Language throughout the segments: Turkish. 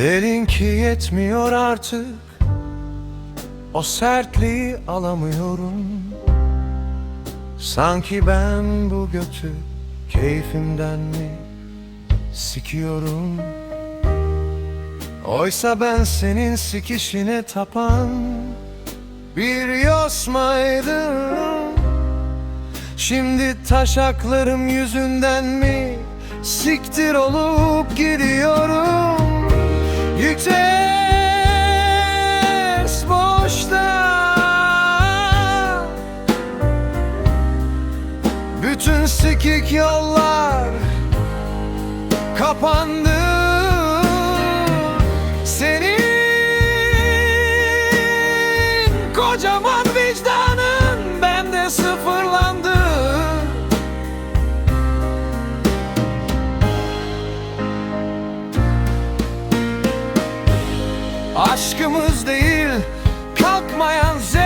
Derin ki yetmiyor artık. O sertliği alamıyorum. Sanki ben bu götü Keyfimden mi sikiyorum? Oysa ben senin sikişine tapan Bir yosmaydım. Şimdi taşaklarım yüzünden mi Siktir olup gidiyorum Yüksek boşta. Bütün sikik yollar kapandı. Senin kocaman Aşkımız değil kalkmayan zevkin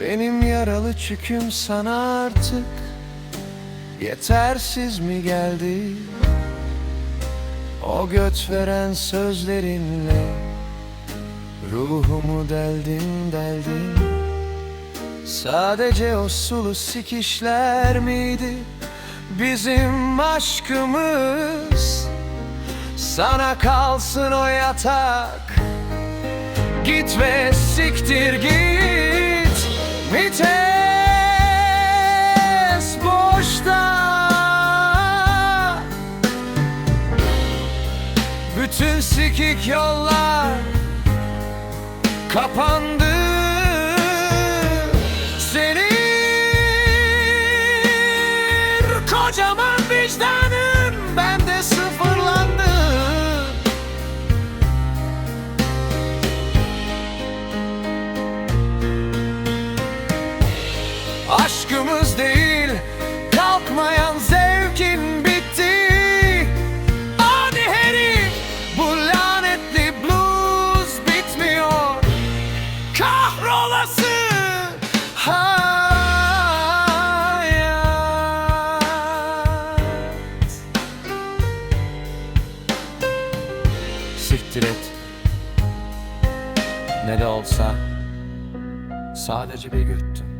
Benim yaralı çüküm sana artık Yetersiz mi geldi? O göt veren sözlerinle Ruhumu deldin deldin. Sadece o sulu sikişler miydi? Bizim aşkımız Sana kalsın o yatak. Git ve siktir git Vites boşta. Bütün sikik yollar kapandı Aşkımız değil kalkmayan zevkin bitti. Hadi herif bu lanetli blues bitmiyor. Kahrolası hayat. Siktir et. Ne de olsa sadece bir güttüm